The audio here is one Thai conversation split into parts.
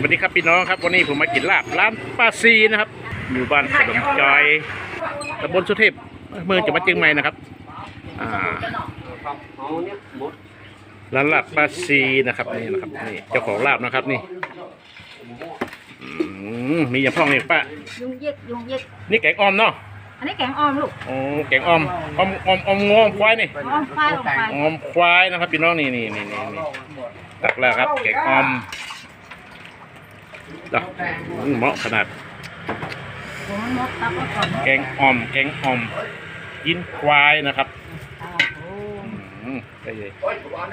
สวัสดีครับพี่น้องครับวันนี้ผมมากินลาบร้านป้าซีนะครับอยู่บ้านขนมจอยตำบลสุเทพเมืองจังหวัดเชียงใหม่นะครับอ่าร้านลาบป้าซีนะครับนี่นะครับนี่เจ้าของลาบนะครับนี่อืมมีอย่างพ่องนี่ป้ายุงยิกยุงยิกนี่แกงออมเนาะอันนี้แกงออมลูกโอ้แกงออมออมออมออมงอมควายนี่ออมควายลงไปออมควายนะครับพี่น้องนี่นี่นี่นี่นี่ตักแล้วครับแกงออมด อกอืมเหมาะขนาดหัวมันมดตับไว้ก่อนแกงอ่อม แกงอ่อมยินควายนะครับโอ้โหอืมไปเลย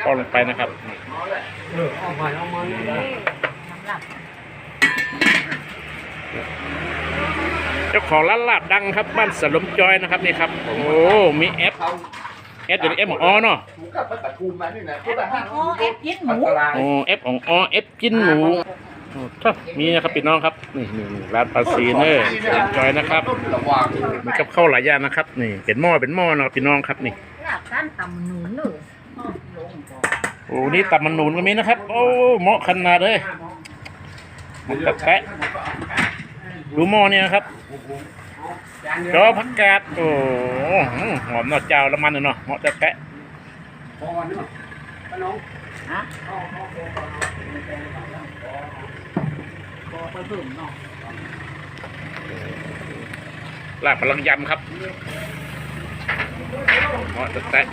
ป้อนลงไปนะครับนี่เอ๊ะน้ำหลับเจ้าของร้านลาบดังครับบ้านสลมจอยนะครับนี่ครับ โอ้มีแอปแอปอยู่ในแอปของออเนาะถูกกับปทุมมานี่นะแอปเป็นโอแอปยิดหมู โอ้แอปของออแอปจิ้นหมู โอ้ถ้ามีนะครับพี่น้องครับนี่นี่นี่ร้านปลาซีเนอร์จอยนะครับระวังมีกับข้าวหลายอย่างนะครับ นี่เป็นหม้อเป็นหม้อนะครับพี่น้องครับนี่หลับด้านตำหนุนหนึ่งลงก่อโอ้นี่ตับมันหนุนก็มีนะครับ โอ้เหมาะขนาดเลยมันแปะดูหม้อเนี่ยนะครับจอผักกาดโอ้หอมนอเจ้าละมันเนาะเหมาะแต่แปะ นาะน้องฮะพอไปเพิ่มเนาะลาบพลังยำครับเหมาะแต่แปะ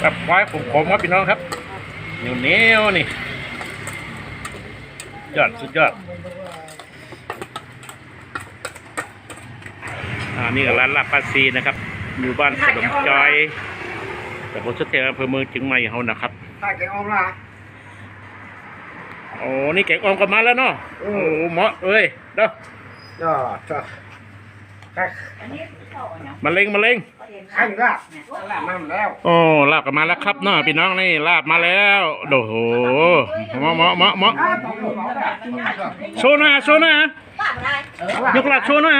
แบบควายขมๆครับพี่น้องครับเหนียวเหนียวๆนี่ยอดสุดยอด อ่านี่ก็ร้านลาบปาซีนะครับอยู่บ้านขนมจอยแต่บนสเตอำเภอเมืองเชียงใหม่เขานะครับถ้าแกออมละโอ้นี่แกงออมกลับมาแล้วเนาะโอ้เหมาะเอ้ยเด้อจ้าจ้าแค่อันนี้เข้าอันเนาะมะเร็งมะเร็งข้างละนั่นแล้วโอ้ลาบกลับมาแล้วครับเนาะพี่น้องนี่ลาบมาแล้วโอ้โหเหมาะเหมาะเหมาะเหมาะโชว์หน่อยโชว์หน่อยป้าอะไรยกลาบโชว์หน่อ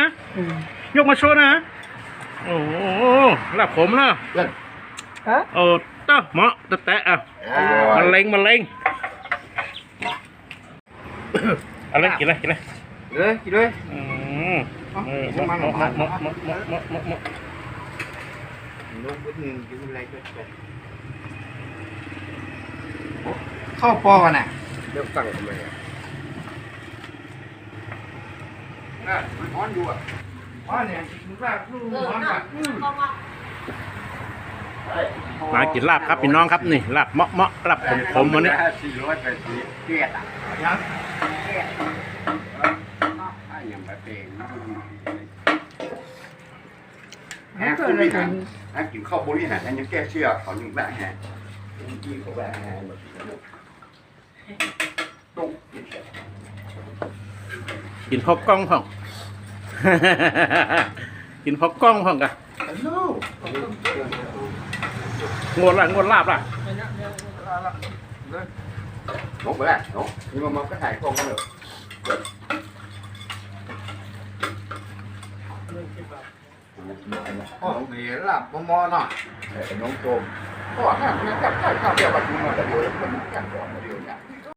ยยกมาโชว์หน่อยโอ้โหลาบผมเนาะฮะโอ้เต้าเหมาะแตะแตะอะมะเร็งมะเร็งเอาเลยกินเลยกินเลยเลยกินเลยอืมเออเหมาะเหมาะเหมาะเหมาะเหมาะเหมาะเหมาะเหมาะเหมาะลูกนิดกินอะไรก็ได้เข้าปอน่ะเดี๋ยวตั้งทำไมอะน่ะมันร้อนอยู่อะ ร้อนเนี่ยมึงว่าลูกเออร้อนเนาะอะอืมก็ว่ามากินลาบครับพี่น้องครับนี่ลาบเมาะเมาะลาบผมผมวันนี้สี่ร้อยแปดสิบเกียรติอะยังเกียรติถ้ายังไปเป็นแฮะคุณนี่ฮะฮะกินข้าวบริหารอันยังแก้เชื่อเขาหนึ่งแบบฮะกินเขาแบบฮะแบบตุ๊กกินพอกกล้องพ่อง กินพอกกล้องพ่องกะโน้งวดละงวดลาบละนกไปแล้วนกนี่มันมันก็ถ่ายกล้องกันเลยอ๋อมีหลับมอหน่อยแต่น้องโจมก็ถ้ามันจับใช่ข้าวเดียวกับคุณมาแต่เดียวมันกันก่อนเดียวเนี่ย